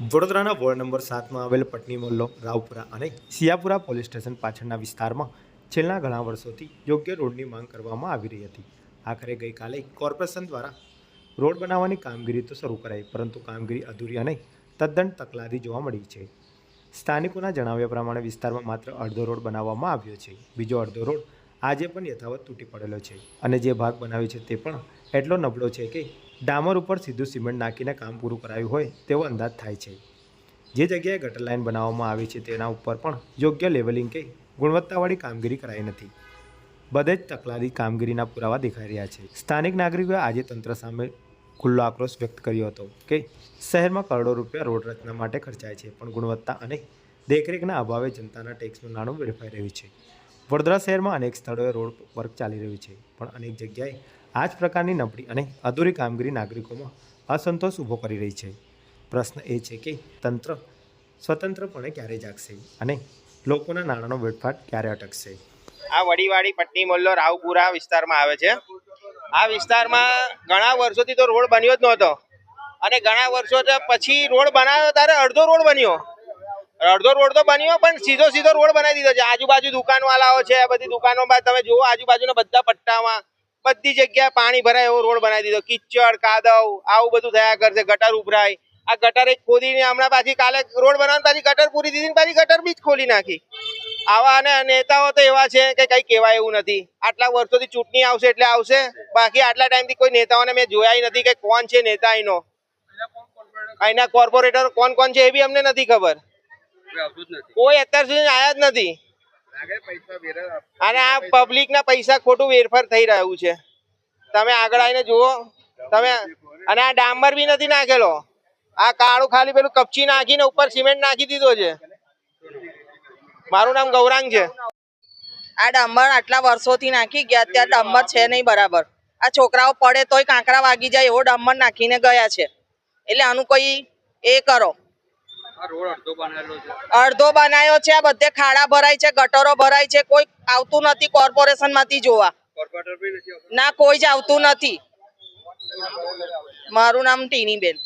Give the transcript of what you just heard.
વડોદરાના ward number સાતમાં આવેલ પટની મોલ્લો, રાવપુરા અને સિયાપુરા પોલીસ સ્ટેશન પાછળના વિસ્તારમાં છેલ્લા ઘણા વર્ષોથી યોગ્ય રોડની માંગ કરવામાં આવી રહી હતી. આખરે ગઈકાલે કોર્પોરેશન દ્વારા રોડ બનાવવાની કામગીરી તો શરૂ કરાઈ, પરંતુ કામગીરી અધૂરી અને તદ્દન તકલાદી જોવા મળી છે. સ્થાનિકોના જણાવ્યા પ્રમાણે વિસ્તારમાં માત્ર અડધો રોડ બનાવવામાં આવ્યો છે. બીજો અડધો રોડ આજે પણ યથાવત તૂટી પડેલો છે અને જે ભાગ બનાવ્યો છે તે પણ એટલો નબળો છે કે ડામર ઉપર સીધું સિમેન્ટ નાખીને કામ પૂરું કરાયું હોય તેવો અંદાજ થાય છે. જે જગ્યાએ ગટર લાઇન બનાવવામાં આવી છે તેના ઉપર પણ યોગ્ય લેવલિંગ કે ગુણવત્તાવાળી કામગીરી કરાઈ નથી. બધે જ તકલાદી કામગીરીના પુરાવા દેખાઈ રહ્યા છે. સ્થાનિક નાગરિકોએ આજે તંત્ર સામે ખુલ્લો આક્રોશ વ્યક્ત કર્યો હતો કે શહેરમાં કરોડો રૂપિયા રોડ રચના માટે ખર્ચાય છે, પણ ગુણવત્તા અને દેખરેખના અભાવે જનતાના ટેક્સનું નાણું વેડફાઈ રહ્યું છે. વડોદરા શહેરમાં અનેક સ્થળોએ રોડ વર્ક ચાલી રહ્યું છે, પણ અનેક જગ્યાએ આ જ પ્રકારની નબળી અને અધૂરી કામગીરી નાગરિકોમાં અસંતોષ ઊભો કરી રહી છે. પ્રશ્ન એ છે કે તંત્ર સ્વતંત્રપણે ક્યારે જાગશે અને લોકોના નાણાંનો વેડફાટ ક્યારે અટકશે? આ વડીવાડી પટ્ટી મોલ્લો રાવપુરા વિસ્તારમાં આવે છે. આ વિસ્તારમાં ઘણા વર્ષોથી તો રોડ બન્યો જ નહોતો. અને ઘણા વર્ષો પછી રોડ બનાવ્યો ત્યારે અડધો રોડ બન્યો. અડધો રોડ તો બન્યો, પણ સીધો સીધો રોડ બનાવી દીધો છે. આજુબાજુ દુકાનવાળાઓ છે બધી દુકાનોમાં તમે જુઓ, આજુબાજુના બધા પટ્ટામાં બધી જગ્યાએ પાણી ભરાય એવો રોડ બનાવી દીધો. કિચડ કાદવ આવું બધું થયા કરશે ગટર ઉભરાય. આ ગટર એક ખોદીને હમણાં પાછી કાલે રોડ બનાવવાનું પાછી ગટર પૂરી દીધી પાછી ગટર બી જ ખોલી નાખી. આવા અને નેતાઓ તો એવા છે કે કઈ કહેવાય એવું નથી. આટલા વર્ષોથી ચૂંટણી આવશે એટલે આવશે. બાકી આટલા ટાઈમથી કોઈ નેતાઓને મેં જોયા નથી કે કોણ છે નેતા એનો અહીંના કોર્પોરેટર કોણ કોણ છે એ બી અમને નથી ખબર. કોઈ અત્યાર સુધી આયા જ નથી. અને આ પબ્લિક ના પૈસા ખોટું વેરફાર થઈ રહ્યું છે. તમે આગળ આવીને જુઓ. તમે અને આ ડામર બી નથી નાખેલો. આ કાળું ખાલી પેલું કપચી નાખીને ઉપર સિમેન્ટ નાખી દીધો છે. મારું નામ ગૌરાંગ છે. આ ડામર આટલા વર્ષોથી નાખી ગયા, અત્યારે ડામર છે નહીં બરાબર. આ છોકરાઓ પડે તોય કાંકરા વાગી જાય એવો ડામર નાખીને ગયા છે. એટલે આનું કોઈ એ કરો. અડધો બનાવ્યો છે. આ બધે ખાડા ભરાય છે ગટરો ભરાય છે કોઈ આવતું નથી કોર્પોરેશનમાંથી જોવા ના કોઈ જ આવતું નથી. મારું નામ ટીનીબેન.